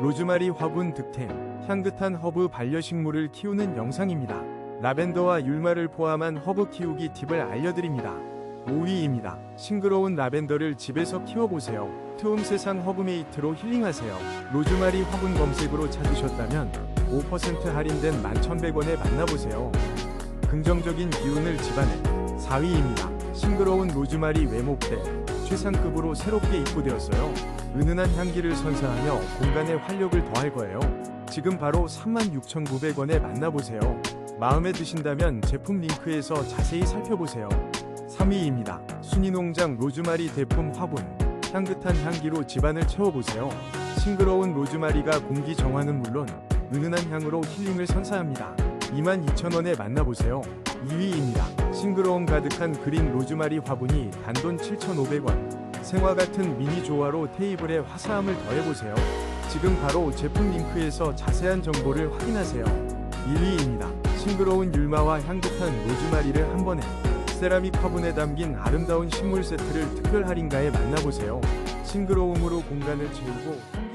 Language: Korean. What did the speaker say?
로즈마리 화분 득템, 향긋한 허브 반려식물을 키우는 영상입니다. 라벤더와 율마를 포함한 허브 키우기 팁을 알려드립니다. 5위입니다. 싱그러운 라벤더를 집에서 키워보세요. 투움 세상 허브메이트로 힐링하세요. 로즈마리 화분 검색으로 찾으셨다면 5% 할인된 11,100원에 만나보세요. 긍정적인 기운을 집안에 4위입니다. 싱그러운 로즈마리 외목대 최상급으로 새롭게 입고되었어요. 은은한 향기를 선사하며 공간에 활력을 더할 거예요. 지금 바로 36,900원에 만나보세요. 마음에 드신다면 제품 링크에서 자세히 살펴보세요. 3위입니다. 순이농장 로즈마리 대품 화분 향긋한 향기로 집안을 채워보세요. 싱그러운 로즈마리가 공기 정화는 물론 은은한 향으로 힐링을 선사합니다. 22,000원에 만나보세요. 2위입니다. 싱그러움 가득한 그린 로즈마리 화분이 단돈 7,500원. 생화 같은 미니 조화로 테이블에 화사함을 더해보세요. 지금 바로 제품 링크에서 자세한 정보를 확인하세요. 1위입니다. 싱그러운 율마와 향긋한 로즈마리를 한 번에 세라믹 화분에 담긴 아름다운 식물 세트를 특별 할인가에 만나보세요. 싱그러움으로 공간을 채우고